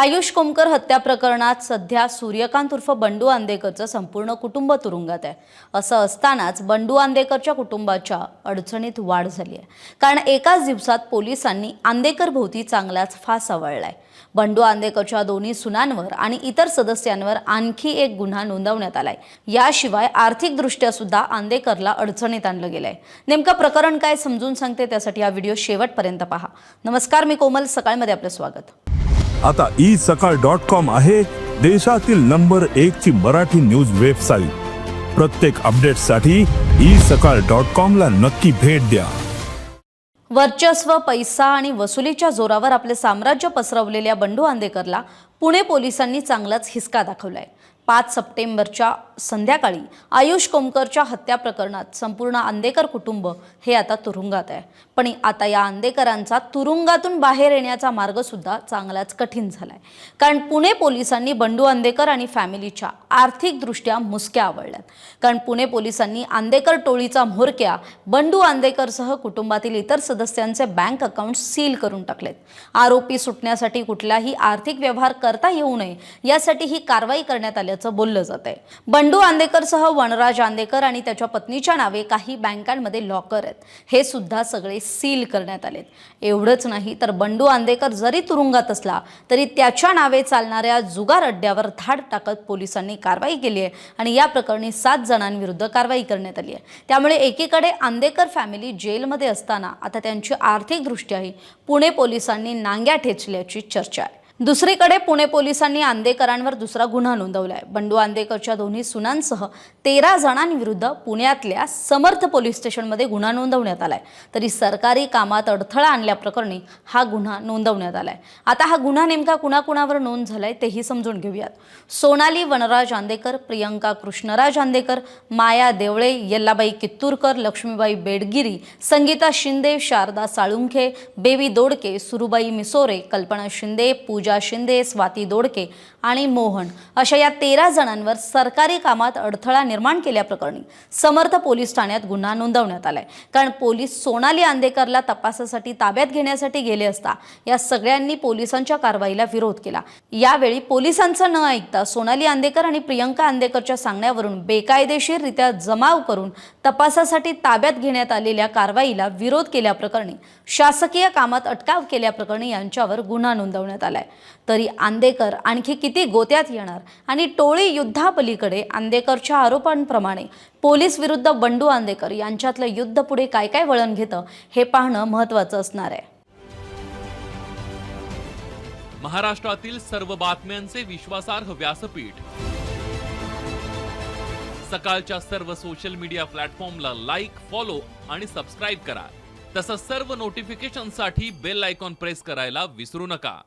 आयुष कोमकर हत्या प्रकरणात सध्या सूर्यकांत उर्फ बंडू आंदेकरचं संपूर्ण कुटुंब तुरुंगात आहे. असं असतानाच बंडू आंदेकरच्या कुटुंबाच्या अडचणीत वाढ झाली आहे. कारण एकाच दिवसात पोलिसांनी आंदेकर भोवती चांगलाच फास आवळलाय बंडू आंदेकरच्या दोन्ही सुनांवर आणि इतर सदस्यांवर आणखी एक गुन्हा नोंदवण्यात आलाय. याशिवाय आर्थिकदृष्ट्या सुद्धा आंदेकरला अडचणीत आणलं गेलंय. नेमकं प्रकरण काय समजून सांगते त्यासाठी हा व्हिडिओ शेवटपर्यंत पहा. नमस्कार मी कोमल. सकाळमध्ये आपलं स्वागत. आता ई सकाळ डॉट कॉम आहे देशातील नंबर एक ची मराठी न्यूज वेबसाईट. प्रत्येक अपडेटसाठी ई सकाळ डॉट कॉम ला नक्की भेट द्या. वर्चस्व पैसा आणि वसुलीच्या जोरावर आपले साम्राज्य पसरवलेल्या बंडू आंदेकरला पुणे पोलिसांनी चांगलाच हिसका दाखवलाय. पाच सप्टेंबरच्या संध्याकाळी आयुष कोमकरच्या हत्या प्रकरणात संपूर्ण आंदेकर कुटुंब हे आता तुरुंगात आहे. पण आता या आंदेकरांचा तुरुंगातून बाहेर येण्याचा मार्ग सुद्धा चांगलाच कठीण झालाय. कारण पुणे पोलिसांनी बंडू आंदेकर आणि फॅमिलीच्या आर्थिकदृष्ट्या मुसक्या आवडल्यात कारण पुणे पोलिसांनी आंदेकर टोळीचा म्होरक्या बंडू आंदेकरसह कुटुंबातील इतर सदस्यांचे बँक अकाउंट सील करून टाकलेत. आरोपी सुटण्यासाठी कुठलाही आर्थिक व्यवहार करता येऊ नये यासाठी ही कारवाई करण्यात आल्याचं बोललं जात आहे बंडू आंदेकरसह वनराज आंदेकर आणि त्याच्या पत्नीच्या नावे काही बँकांमध्ये लॉकर आहेत. हे सुद्धा सगळे सील करण्यात आलेत. एवढंच नाही तर बंडू आंदेकर जरी तुरुंगात असला तरी त्याच्या नावे चालणाऱ्या जुगार अड्ड्यावर धाड टाकत पोलिसांनी कारवाई केली आहे आणि या प्रकरणी सात जणांविरुद्ध कारवाई करण्यात आली आहे. त्यामुळे एकीकडे आंदेकर फॅमिली जेलमध्ये असताना आता त्यांची आर्थिकदृष्ट्याही पुणे पोलिसांनी नांग्या ठेचल्याची चर्चा आहे. दुसरीकडे पुणे पोलिसांनी आंदेकरांवर दुसरा गुन्हा नोंदवलाय. बंडू आंदेकरच्या दोन्ही सुनांसह तेरा जणांविरुद्ध पुण्यातल्या समर्थ पोलीस स्टेशनमध्ये गुन्हा नोंदवण्यात आलाय. तरी सरकारी कामात अडथळा आणल्याप्रकरणी हा गुन्हा नोंदवण्यात आलाय. आता हा गुन्हा नेमका कुणाकुणावर नोंद झालाय तेही समजून घेऊयात. सोनाली वनराज आंदेकर प्रियंका कृष्णराज आंदेकर माया देवळे यल्लाबाई कित्तूरकर लक्ष्मीबाई बेडगिरी संगीता शिंदे शारदा साळुंखे बेबी दोडके सुरुबाई मिसोरे कल्पना शिंदे पूजा पूजा शिंदे स्वाती दोडके आणि मोहन अशा या तेरा जणांवर सरकारी कामात अडथळा निर्माण केल्याप्रकरणी समर्थ पोलीस ठाण्यात गुन्हा नोंदवण्यात आलाय. कारण पोलीस सोनाली आंदेकरला तपासासाठी ताब्यात घेण्यासाठी गेले असता या सगळ्यांनी पोलिसांच्या कारवाईला विरोध केला. यावेळी पोलिसांचं न ऐकता सोनाली आंदेकर आणि प्रियंका आंदेकरच्या सांगण्यावरून बेकायदेशीररित्या जमाव करून तपासासाठी ताब्यात घेण्यात आलेल्या कारवाईला विरोध केल्याप्रकरणी शासकीय कामात अटकाव केल्याप्रकरणी यांच्यावर गुन्हा नोंदवण्यात आलाय. तरी आंदेकर आणखी किती गोत्यात येणार? आणि टोळी युद्धापलीकडे आंदेकरच्या आरोपांप्रमाणे पोलीस विरुद्ध बंडू आंदेकर यांच्यातलं युद्ध पुढे काय काय वळण घेतं हे पाहणं महत्त्वाचं असणार आहे. महाराष्ट्रातील सर्व बातम्यांचे विश्वासार्ह व्यासपीठ. सकाळच्या सर्व सोशल मीडिया प्लॅटफॉर्मला लाईक फॉलो आणि सबस्क्राईब करा. तसंच सर्व नोटिफिकेशनसाठी बेल आयकॉन प्रेस करायला विसरू नका.